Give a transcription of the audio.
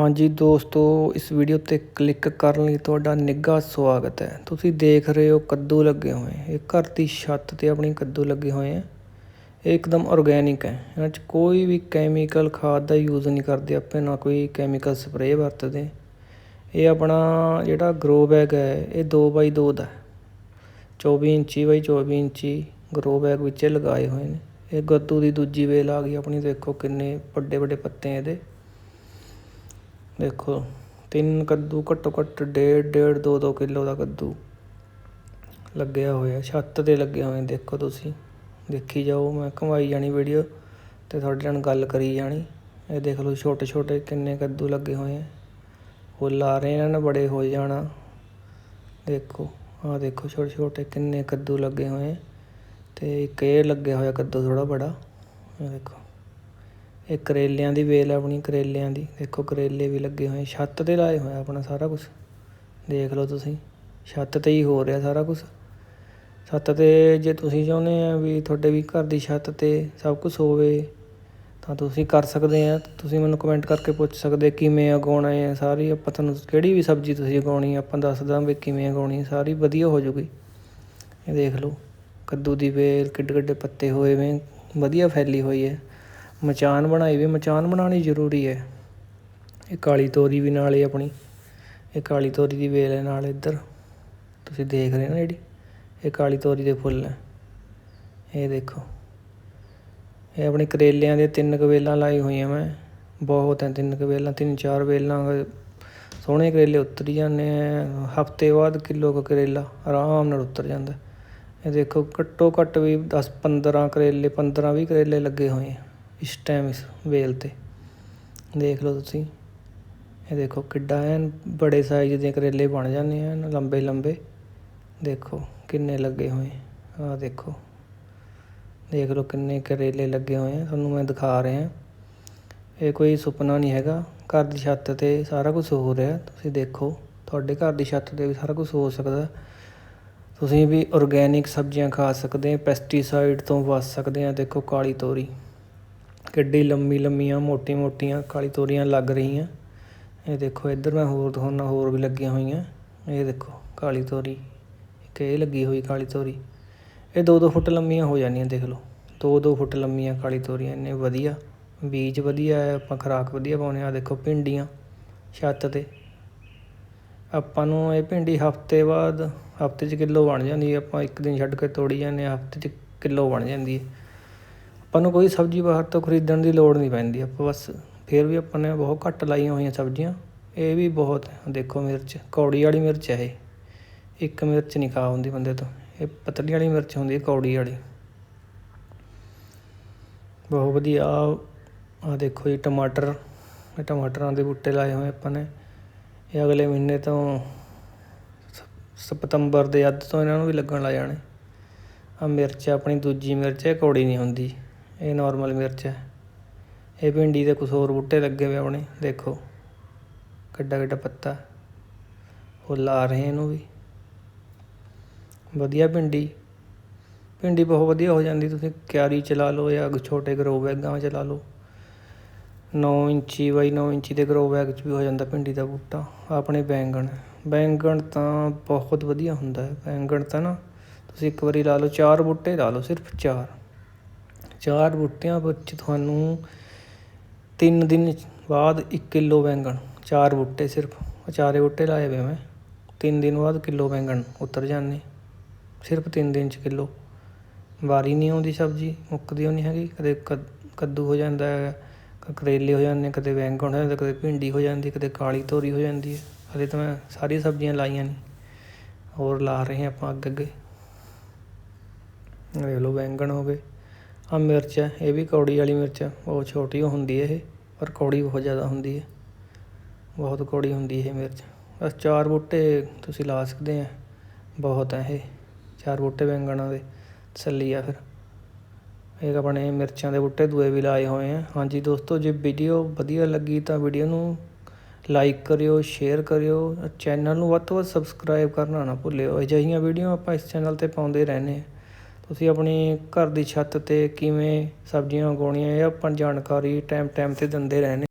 ਹਾਂਜੀ ਦੋਸਤੋ, ਇਸ ਵੀਡੀਓ ਤੇ ਕਲਿੱਕ ਕਰਨ ਲਈ ਤੁਹਾਡਾ ਨਿੱਘਾ ਸਵਾਗਤ ਹੈ। ਤੁਸੀਂ ਦੇਖ ਰਹੇ ਹੋ ਕੱਦੂ ਲੱਗੇ ਹੋਏ ਇਹ ਘਰ ਦੀ ਛੱਤ ਤੇ ਆਪਣੀ ਕੱਦੂ ਲੱਗੇ ਹੋਏ ਆ ਇਹ ਇੱਕਦਮ ਆਰਗੇਨਿਕ ਹੈ। ਇਹਨਾਂ 'ਚ ਕੋਈ ਵੀ ਕੈਮੀਕਲ ਖਾਦ ਦਾ ਯੂਜ਼ ਨਹੀਂ ਕਰਦੇ ਆਪਾਂ, ਨਾ ਕੋਈ ਕੈਮੀਕਲ ਸਪਰੇਅ ਵਰਤਦੇ। ਇਹ ਆਪਣਾ ਜਿਹੜਾ ਗਰੋ ਬੈਗ ਹੈ, ਇਹ 2x2 ਦਾ 24 ਇੰਚੀ ਬਾਈ 24 ਇੰਚੀ ਗਰੋ ਬੈਗ ਵਿੱਚ ਲਗਾਏ ਹੋਏ ਨੇ। ਇਹ ਕੱਦੂ ਦੀ ਦੂਜੀ ਵੇਲ ਆ ਗਈ। ਆਪਣੀ ਦੇਖੋ ਕਿੰਨੇ ਵੱਡੇ ਵੱਡੇ ਪੱਤੇ ਇਹਦੇ। ਦੇਖੋ, ਤਿੰਨ ਕੱਦੂ, ਘੱਟੋ ਘੱਟ ਡੇਢ ਡੇਢ, ਦੋ ਦੋ ਕਿਲੋ ਦਾ ਕੱਦੂ ਲੱਗਿਆ ਹੋਇਆ। ਛੱਤ ਤੇ ਲੱਗਿਆ ਹੋਇਆ ਦੇਖੋ ਤੁਸੀਂ। ਦੇਖੀ ਜਾਓ, ਮੈਂ ਘੁਮਾਈ ਜਾਣੀ ਵੀਡੀਓ ਅਤੇ ਤੁਹਾਡੇ ਨਾਲ ਗੱਲ ਕਰੀ ਜਾਣੀ। ਇਹ ਦੇਖ ਲਓ ਛੋਟੇ ਛੋਟੇ ਕਿੰਨੇ ਕੱਦੂ ਲੱਗੇ ਹੋਏ ਆ। ਉਹ ਲਾ ਰਹੇ ਇਹਨਾਂ ਨੇ ਬੜੇ ਹੋ ਜਾਣਾ। ਦੇਖੋ, ਆਹ ਦੇਖੋ ਛੋਟੇ ਛੋਟੇ ਕਿੰਨੇ ਕੱਦੂ ਲੱਗੇ ਹੋਏ ਆ। ਤੇ ਇੱਕ ਇਹ ਲੱਗਿਆ ਹੋਇਆ ਕੱਦੂ ਥੋੜਾ ਬੜਾ। ਇਹ ਦੇਖੋ। ਇਹ ਕਰੇਲਿਆਂ ਦੀ ਵੇਲ ਆ ਆਪਣੀ, ਕਰੇਲਿਆਂ ਦੀ। ਦੇਖੋ ਕਰੇਲੇ ਵੀ ਲੱਗੇ ਹੋਏ ਛੱਤ ਤੇ ਲਾਏ ਹੋਇਆ ਆਪਣਾ ਸਾਰਾ ਕੁਝ ਦੇਖ ਲਓ ਤੁਸੀਂ, ਛੱਤ ਤੇ ਹੀ ਹੋ ਰਿਹਾ ਸਾਰਾ ਕੁਝ ਛੱਤ ਤੇ ਜੇ ਤੁਸੀਂ ਚਾਹੁੰਦੇ ਆ ਵੀ ਤੁਹਾਡੇ ਵੀ ਘਰ ਦੀ ਛੱਤ ਤੇ ਸਭ ਕੁਝ ਹੋਵੇ, ਤਾਂ ਤੁਸੀਂ ਕਰ ਸਕਦੇ ਆ। ਤੁਸੀਂ ਮੈਨੂੰ ਕਮੈਂਟ ਕਰਕੇ ਪੁੱਛ ਸਕਦੇ ਕਿਵੇਂ ਉਗਾਉਣਾ ਹੈ। ਸਾਰੀ ਆਪਾਂ ਤੁਹਾਨੂੰ ਕਿਹੜੀ ਵੀ ਸਬਜ਼ੀ ਤੁਸੀਂ ਉਗਾਉਣੀ ਆਪਾਂ ਦੱਸ ਦਾਂਗੇ ਕਿਵੇਂ ਉਗਾਉਣੀ ਸਾਰੀ ਵਧੀਆ ਹੋ ਜੂਗੀ। ਇਹ ਦੇਖ ਲਓ, ਕੱਦੂ ਦੀ ਵੇਲ ਕਿੱਡੇ ਕਿੱਡੇ ਪੱਤੇ ਹੋਏ ਵੇ, ਵਧੀਆ ਫੈਲੀ ਹੋਈ ਹੈ। ਮਚਾਨ ਬਣਾਈ ਵੀ, ਮਚਾਨ ਬਣਾਉਣੀ ਜ਼ਰੂਰੀ ਹੈ। ਇਹ ਕਾਲੀ ਤੋਰੀ ਵੀ ਨਾਲ ਹੀ ਆਪਣੀ, ਇਹ ਕਾਲੀ ਤੋਰੀ ਦੀ ਵੇਲ ਹੈ ਨਾਲ ਇੱਧਰ। ਤੁਸੀਂ ਦੇਖ ਰਹੇ ਹੋ ਨਾ ਜਿਹੜੀ, ਇਹ ਕਾਲੀ ਤੋਰੀ ਦੇ ਫੁੱਲ ਹੈ। ਇਹ ਦੇਖੋ। ਇਹ ਆਪਣੇ ਕਰੇਲਿਆਂ ਦੇ ਤਿੰਨ ਕਵੇਲਾਂ ਲਾਈ ਹੋਈਆਂ ਮੈਂ। ਬਹੁਤ ਹੈ, ਤਿੰਨ ਕਵੇਲਾਂ ਤਿੰਨ ਚਾਰ ਵੇਲਾਂ। ਸੋਹਣੇ ਕਰੇਲੇ ਉਤਰ ਜਾਂਦੇ ਆ। ਹਫ਼ਤੇ ਬਾਅਦ ਕਿਲੋ ਕ ਕਰੇਲਾ ਆਰਾਮ ਨਾਲ ਉਤਰ ਜਾਂਦਾ। ਇਹ ਦੇਖੋ, ਘੱਟੋ ਘੱਟ ਵੀ 10 15 ਕਰੇਲੇ 15 20 ਕਰੇਲੇ ਲੱਗੇ ਹੋਏ ਆ। ਇਸ ਟਾਈਮ ਇਸ ਵੇਲ ਤੇ। ਦੇਖ ਲਓ ਤੁਸੀਂ। ਇਹ ਦੇਖੋ ਕਿੱਡਾ ਐਨ ਬੜੇ ਸਾਈਜ਼ ਦੇ ਕਰੇਲੇ ਬਣ ਜਾਂਦੇ ਆ ਲੰਬੇ ਲੰਬੇ। ਦੇਖੋ ਕਿੰਨੇ ਲੱਗੇ ਹੋਏ। ਆਹ ਦੇਖੋ। ਦੇਖ ਲਓ ਕਿੰਨੇ ਕਰੇਲੇ ਲੱਗੇ ਹੋਏ ਆ ਤੁਹਾਨੂੰ ਮੈਂ ਦਿਖਾ ਰਿਹਾ। ਇਹ ਕੋਈ ਸੁਪਨਾ ਨਹੀਂ ਹੈਗਾ। ਘਰ ਦੀ ਛੱਤ ਤੇ ਸਾਰਾ ਕੁਝ ਹੋ ਰਿਹਾ। ਤੁਸੀਂ ਦੇਖੋ, ਤੁਹਾਡੇ ਘਰ ਦੀ ਛੱਤ ਤੇ ਵੀ ਸਾਰਾ ਕੁਝ ਹੋ ਸਕਦਾ। ਤੁਸੀਂ ਵੀ ਆਰਗੇਨਿਕ ਸਬਜ਼ੀਆਂ ਖਾ ਸਕਦੇ ਆ ਪੈਸਟੀਸਾਈਡ ਤੋਂ ਬਚ ਸਕਦੇ ਆ। ਦੇਖੋ ਕਾਲੀ ਤੋਰੀ। ਕਿੱਡੀ ਲੰਮੀ ਲੰਮੀਆਂ ਮੋਟੀ ਮੋਟੀਆਂ ਕਾਲੀ ਤੋਰੀਆਂ ਲੱਗ ਰਹੀਆਂ। ਇਹ ਦੇਖੋ, ਇੱਧਰ ਮੈਂ ਹੋਰ ਦਿਖਾਉਣਾ ਹੋਰ ਵੀ ਲੱਗੀਆਂ ਹੋਈਆਂ। ਇਹ ਦੇਖੋ, ਕਾਲੀ ਤੋਰੀ, ਇੱਕ ਇਹ ਲੱਗੀ ਹੋਈ ਕਾਲੀ ਤੋਰੀ। ਇਹ 2-2 ਫੁੱਟ ਲੰਮੀਆਂ ਹੋ ਜਾਂਦੀਆਂ ਦੇਖ ਲਓ। 2-2 ਫੁੱਟ ਲੰਮੀਆਂ ਕਾਲੀ ਤੋਰੀਆਂ, ਇੰਨੇ ਵਧੀਆ। ਬੀਜ ਵਧੀਆ ਹੈ, ਆਪਾਂ ਖਰਾਕ ਵਧੀਆ ਪਾਉਨੇ ਆ ਦੇਖੋ, ਭਿੰਡੀਆਂ ਛੱਤ ਤੇ। ਆਪਾਂ ਨੂੰ ਇਹ ਭਿੰਡੀ ਹਫ਼ਤੇ ਬਾਅਦ, ਹਫ਼ਤੇ 'ਚ ਕਿਲੋ ਬਣ ਜਾਂਦੀ ਹੈ। ਆਪਾਂ ਇੱਕ ਦਿਨ ਛੱਡ ਕੇ ਤੋੜੀ ਜਾਂਦੇ ਆ ਹਫ਼ਤੇ 'ਚ ਕਿਲੋ ਬਣ ਜਾਂਦੀ ਹੈ। ਆਪਾਂ ਨੂੰ ਕੋਈ ਸਬਜ਼ੀ ਬਾਹਰ ਤੋਂ ਖਰੀਦਣ ਦੀ ਲੋੜ ਨਹੀਂ ਪੈਂਦੀ, ਆਪਾਂ ਬਸ ਫਿਰ ਵੀ ਆਪਾਂ ਨੇ ਬਹੁਤ ਘੱਟ ਲਾਈਆਂ ਹੋਈਆਂ ਸਬਜ਼ੀਆਂ, ਇਹ ਵੀ ਬਹੁਤ ਦੇਖੋ ਮਿਰਚ, ਕੌੜੀ ਵਾਲੀ ਮਿਰਚ ਹੈ ਇਹ, ਇੱਕ ਮਿਰਚ ਨਹੀਂ ਖਾ ਹੁੰਦੀ ਬੰਦੇ ਤੋਂ, ਇਹ ਪਤਲੀ ਵਾਲੀ ਮਿਰਚ ਹੁੰਦੀ ਹੈ, ਕੌੜੀ ਵਾਲੀ। ਬਹੁਤ ਵਧੀਆ ਆ ਦੇਖੋ ਜੀ ਟਮਾਟਰ, ਇਹ ਟਮਾਟਰਾਂ ਦੇ ਬੂਟੇ ਲਾਏ ਹੋਏ ਆਪਾਂ ਨੇ, ਇਹ ਅਗਲੇ ਮਹੀਨੇ ਤੋਂ ਸਤੰਬਰ ਦੇ ਅੱਧ ਤੋਂ ਇਹਨਾਂ ਨੂੰ ਵੀ ਲੱਗਣ ਲੱਗ ਜਾਣੇ। ਆ ਮਿਰਚ ਆਪਣੀ ਦੂਜੀ ਮਿਰਚ ਹੈ, ਕੌੜੀ ਨਹੀਂ ਹੁੰਦੀ। ਇਹ ਨਾਰਮਲ ਮਿਰਚ ਹੈ। ਇਹ ਭਿੰਡੀ ਦੇ ਕੁਝ ਹੋਰ ਬੂਟੇ ਲੱਗੇ ਹੋਏ ਆਪਣੇ, ਦੇਖੋ। ਕਿੱਡਾ ਕਿੱਡਾ ਪੱਤਾ। ਉਹ ਲਾ ਰਹੇ ਇਹਨੂੰ ਵੀ। ਵਧੀਆ ਭਿੰਡੀ। ਭਿੰਡੀ ਬਹੁਤ ਵਧੀਆ ਹੋ ਜਾਂਦੀ, ਤੁਸੀਂ ਕਿਆਰੀ 'ਚ ਲਾ ਲਓ ਜਾਂ ਛੋਟੇ ਗਰੋ ਬੈਗਾਂ 'ਚ ਲਾ ਲਓ। 9 ਇੰਚੀ ਬਾਈ 9 ਇੰਚੀ ਦੇ ਗਰੋ ਬੈਗ 'ਚ ਵੀ ਹੋ ਜਾਂਦਾ ਭਿੰਡੀ ਦਾ ਬੂਟਾ। ਆਪਣੇ ਬੈਂਗਣ। ਬੈਂਗਣ ਤਾਂ ਬਹੁਤ ਵਧੀਆ ਹੁੰਦਾ ਹੈ। ਬੈਂਗਣ ਤਾਂ ਨਾ, ਤੁਸੀਂ ਇੱਕ ਵਾਰੀ ਲਾ ਲਓ, ਚਾਰ ਬੂਟੇ ਲਾ ਲਓ, ਸਿਰਫ ਚਾਰ। ਚਾਰ ਬੂਟਿਆਂ ਵਿੱਚ ਤੁਹਾਨੂੰ ਤਿੰਨ ਦਿਨ ਬਾਅਦ ਇੱਕ ਕਿਲੋ ਬੈਂਗਣ, ਚਾਰ ਬੂਟੇ ਸਿਰਫ। ਚਾਰੇ ਬੂਟੇ ਲਾਏ ਵੇ ਮੈਂ। ਤਿੰਨ ਦਿਨ ਬਾਅਦ ਕਿਲੋ ਬੈਂਗਣ ਉਤਰ ਜਾਂਦੇ। ਸਿਰਫ ਤਿੰਨ ਦਿਨ 'ਚ ਕਿਲੋ। ਵਾਰੀ ਨਹੀਂ ਆਉਂਦੀ ਸਬਜ਼ੀ, ਮੁੱਕਦੀ ਨਹੀਂ ਹੈਗੀ। ਕਦੇ ਕੱਦੂ ਹੋ ਜਾਂਦਾ ਹੈ ਕਰੇਲੇ ਹੋ ਜਾਂਦੇ, ਕਦੇ ਬੈਂਗਣ ਹੋ ਜਾਂਦਾ, ਕਦੇ ਭਿੰਡੀ ਹੋ ਜਾਂਦੀ, ਕਦੇ ਕਾਲੀ ਤੋਰੀ ਹੋ ਜਾਂਦੀ ਹੈ। ਹਲੇ ਤਾਂ ਮੈਂ ਸਾਰੀਆਂ ਸਬਜ਼ੀਆਂ ਲਾਈਆਂ ਨਹੀਂ ਹੋਰ ਲਾ ਰਹੇ ਹਾਂ ਆਪਾਂ ਅੱਗੇ ਅੱਗੇ। ਦੇਖ ਲਓ ਬੈਂਗਣ ਹੋ ਗਏ। ਆ ਮਿਰਚ ਹੈ, ਇਹ ਵੀ ਕੌੜੀ ਵਾਲੀ ਮਿਰਚ ਹੈ। ਬਹੁਤ ਛੋਟੀ ਹੁੰਦੀ ਹੈ ਇਹ, ਪਰ ਕੌੜੀ ਬਹੁਤ ਜ਼ਿਆਦਾ ਹੁੰਦੀ ਹੈ। ਬਹੁਤ ਕੌੜੀ ਹੁੰਦੀ ਇਹ ਮਿਰਚ। ਬਸ ਚਾਰ ਬੂਟੇ ਤੁਸੀਂ ਲਾ ਸਕਦੇ ਆ। ਬਹੁਤ ਹੈ ਇਹ। ਚਾਰ ਬੂਟੇ ਬੈਂਗਣਾਂ ਦੇ, ਤਸੱਲੀ ਆ ਫਿਰ। ਇਹ ਆਪਣੇ ਮਿਰਚਾਂ ਦੇ ਬੂਟੇ ਦੂਏ ਵੀ ਲਾਏ ਹੋਏ ਆ। ਹਾਂਜੀ ਦੋਸਤੋ, ਜੇ ਵੀਡੀਓ ਵਧੀਆ ਲੱਗੀ ਤਾਂ ਵੀਡੀਓ ਨੂੰ ਲਾਈਕ ਕਰਿਓ ਸ਼ੇਅਰ ਕਰਿਓ। ਚੈਨਲ ਨੂੰ ਵੱਧ ਤੋਂ ਵੱਧ ਸਬਸਕ੍ਰਾਈਬ ਕਰਨਾ ਨਾ ਭੁੱਲਿਓ। ਅਜਿਹੀਆਂ ਵੀਡੀਓ ਆਪਾਂ ਇਸ ਚੈਨਲ ਤੇ ਪਾਉਂਦੇ ਰਹਿੰਦੇ ਆ। ਤੁਸੀਂ ਆਪਣੀ ਘਰ ਦੀ ਛੱਤ ਤੇ ਕਿਵੇਂ ਸਬਜ਼ੀਆਂ ਉਗਾਉਣੀਆਂ, ਇਹ ਆਪਾਂ ਜਾਣਕਾਰੀ ਟਾਈਮ ਟਾਈਮ ਤੇ ਦਿੰਦੇ ਰਹਿੰਦੇ